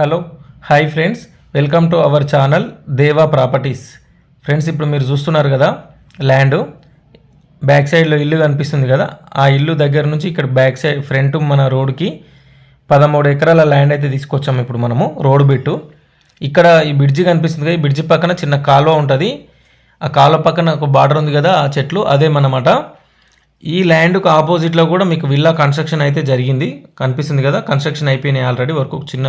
Hello hi friends. Welcome to our channel Deva properties. Friends ఇప్పుడు మీరు చూస్తున్నారు కదా ల్యాండ్. బ్యాక్ సైడ్లో ఇల్లు కనిపిస్తుంది కదా ఆ ఇల్లు దగ్గర నుంచి ఇక్కడ బ్యాక్ సైడ్ ఫ్రంట్ మన రోడ్కి పదమూడు ఎకరాల ల్యాండ్ అయితే తీసుకొచ్చాము ఇప్పుడు మనము రోడ్ బిట్టు. ఇక్కడ ఈ బ్రిడ్జి కనిపిస్తుంది కదా ఈ బ్రిడ్జి పక్కన చిన్న కాలువ ఉంటుంది. ఆ కాలువ పక్కన ఒక బార్డర్ ఉంది కదా ఆ చెట్లు అదేమన్నమాట ఈ ల్యాండ్కు ఆపోజిట్లో కూడా మీకు విల్లా కన్స్ట్రక్షన్ అయితే జరిగింది. కనిపిస్తుంది కదా కన్స్ట్రక్షన్ అయిపోయినాయి ఆల్రెడీ వర్క్ చిన్న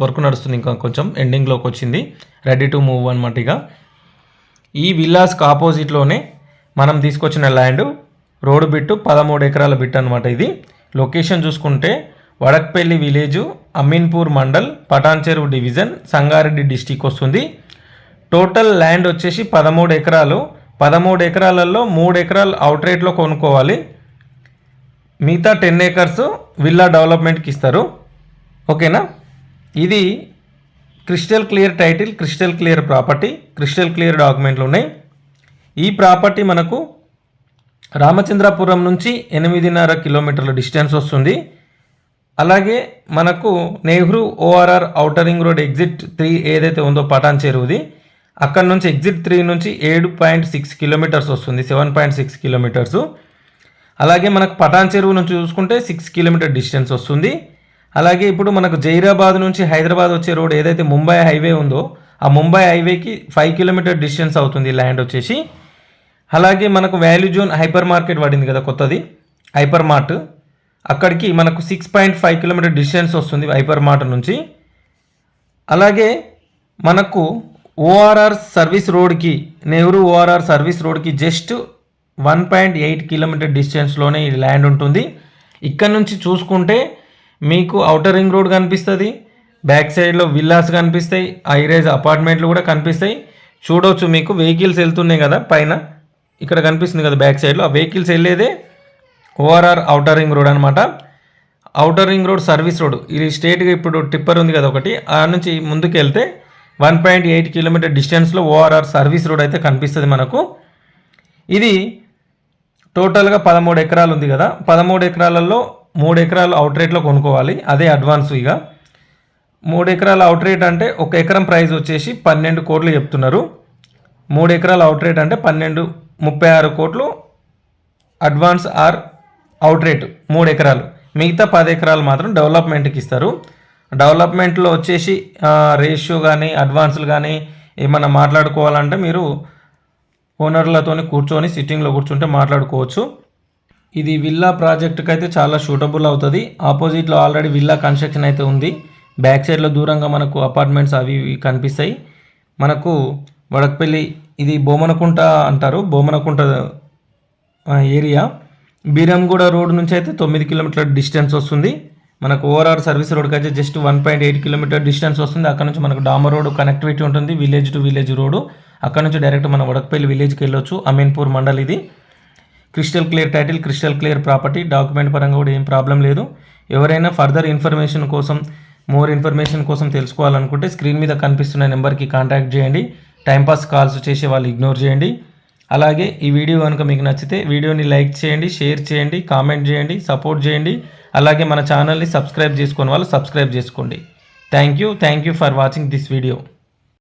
వర్క్ నడుస్తుంది ఇంకా కొంచెం ఎండింగ్లోకి వచ్చింది. రెడీ టు మూవ్ అనమాట ఇక. ఈ విల్లాస్కి ఆపోజిట్లోనే మనం తీసుకొచ్చిన ల్యాండ్ రోడ్డు బిట్టు పదమూడు ఎకరాల బిట్ అనమాట ఇది. లొకేషన్ చూసుకుంటే Vadakpalli village Ameenpur mandal Patancheruvu division Sangareddy district వస్తుంది. టోటల్ ల్యాండ్ వచ్చేసి పదమూడు ఎకరాలు. పదమూడు ఎకరాలలో మూడు ఎకరాలు అవుట్ రేట్లో కొనుక్కోవాలి. మిగతా టెన్ ఏకర్స్ విల్లా డెవలప్మెంట్కి ఇస్తారు. ఓకేనా? ఇది crystal clear title crystal clear property crystal clear డాక్యుమెంట్లు ఉన్నాయి. ఈ ప్రాపర్టీ మనకు రామచంద్రాపురం నుంచి ఎనిమిదిన్నర కిలోమీటర్ల డిస్టెన్స్ వస్తుంది. అలాగే మనకు Nehru ORR outer ring road exit three ఏదైతే ఉందో పటాన్ చెరువుది అక్కడ నుంచి ఎగ్జిట్ త్రీ నుంచి ఏడు పాయింట్ సిక్స్ కిలోమీటర్స్ వస్తుంది సెవెన్ పాయింట్ సిక్స్ కిలోమీటర్స్. అలాగే మనకు పటాన్ చెరువు నుంచి చూసుకుంటే సిక్స్ కిలోమీటర్ డిస్టెన్స్ వస్తుంది. అలాగే ఇప్పుడు మనకు జైరాబాద్ నుంచి హైదరాబాద్ వచ్చే రోడ్ ఏదైతే ముంబై హైవే ఉందో ఆ ముంబై హైవేకి ఫైవ్ కిలోమీటర్ డిస్టెన్స్ అవుతుంది ల్యాండ్ వచ్చేసి. అలాగే మనకు వాల్యూ జోన్ హైపర్ మార్కెట్ పడింది కదా కొత్తది హైపర్ మార్ట్ అక్కడికి మనకు six point five kilometre distance వస్తుంది హైపర్ మార్ట్ నుంచి. అలాగే మనకు ఓఆర్ఆర్ సర్వీస్ రోడ్కి నెహ్రూ ఓఆర్ఆర్ సర్వీస్ రోడ్కి just one point eight kilometre డిస్టెన్స్లోనే ఈ ల్యాండ్ ఉంటుంది. ఇక్కడ నుంచి చూసుకుంటే మీకు అవుటర్ రింగ్ రోడ్ కనిపిస్తుంది బ్యాక్ సైడ్లో విల్లాస్ కనిపిస్తాయి ఐరేజ్ అపార్ట్మెంట్లు కూడా కనిపిస్తాయి. చూడవచ్చు మీకు వెహికల్స్ వెళ్తున్నాయి కదా పైన ఇక్కడ కనిపిస్తుంది కదా బ్యాక్ సైడ్లో ఆ వెహికల్స్ వెళ్ళేదే ఓఆర్ఆర్ అవుటర్ రింగ్ రోడ్ అనమాట outer ring road service road ఇది స్ట్రేట్గా ఇప్పుడు టిప్పర్ ఉంది కదా ఒకటి ఆ నుంచి ముందుకు వెళ్తే వన్ పాయింట్ ఎయిట్ కిలోమీటర్ డిస్టెన్స్లో ఓఆర్ఆర్ సర్వీస్ రోడ్ అయితే కనిపిస్తుంది మనకు. ఇది టోటల్గా పదమూడు ఎకరాలు ఉంది కదా. పదమూడు ఎకరాలలో మూడు ఎకరాలు అవుట్ రేట్లో కొనుక్కోవాలి. అదే అడ్వాన్స్ ఇక. మూడు ఎకరాల అవుట్ రేట్ అంటే ఒక ఎకరం ప్రైస్ వచ్చేసి పన్నెండు కోట్లు చెప్తున్నారు. మూడు ఎకరాల అవుట్ రేట్ అంటే పన్నెండు ముప్పై ఆరు కోట్లు అడ్వాన్స్ ఆర్ అవుట్ రేట్ మూడు ఎకరాలు. మిగతా పది ఎకరాలు మాత్రం డెవలప్మెంట్కి ఇస్తారు. డెవలప్మెంట్లో వచ్చేసి రేషియో కానీ అడ్వాన్స్లు కానీ ఏమన్నా మాట్లాడుకోవాలంటే మీరు ఓనర్లతో కూర్చొని సిట్టింగ్లో కూర్చుంటే మాట్లాడుకోవచ్చు. ఇది విల్లా ప్రాజెక్ట్కి అయితే చాలా సూటబుల్ అవుతుంది. ఆపోజిట్లో ఆల్రెడీ విల్లా కన్స్ట్రక్షన్ అయితే ఉంది. బ్యాక్ సైడ్లో దూరంగా మనకు అపార్ట్మెంట్స్ అవి ఇవి కనిపిస్తాయి. మనకు వడకపల్లి ఇది బోమనకుంట అంటారు. బోమనకుంట ఏరియా. బీరంగూడ రోడ్ నుంచి అయితే తొమ్మిది కిలోమీటర్ల డిస్టెన్స్ వస్తుంది. మనకు ఓవరాల్ సర్వీస్ రోడ్కి అయితే just one point eight kilometre distance వస్తుంది. అక్కడ నుంచి మనకు డామర్ రోడ్ కనెక్టివిటీ ఉంటుంది. Village to village road. అక్కడ నుంచి డైరెక్ట్ మనం వడకపల్లి విలేజ్కి వెళ్ళొచ్చు. అమీన్పూర్ మండల్ ఇది. Crystal clear title crystal clear property document పరంగా కూడా ఏం ప్రాబ్లం లేదు. ఎవరైనా ఫర్దర్ ఇన్ఫర్మేషన్ కోసం మోర్ ఇన్ఫర్మేషన్ కోసం తెలుసుకోవాలనుకుంటే స్క్రీన్ మీద కనిపిస్తున్న నెంబర్కి కాంటాక్ట్ చేయండి. టైంపాస్ కాల్స్ చేసే వాళ్ళు ఇగ్నోర్ చేయండి. అలాగే ఈ వీడియో కనుక మీకు నచ్చితే వీడియోని లైక్ చేయండి షేర్ చేయండి కామెంట్ చేయండి సపోర్ట్ చేయండి. అలాగే మన ఛానల్ని సబ్స్క్రైబ్ చేసుకుని వాళ్ళు సబ్స్క్రైబ్ చేసుకోండి. Thank you thank you for watching this video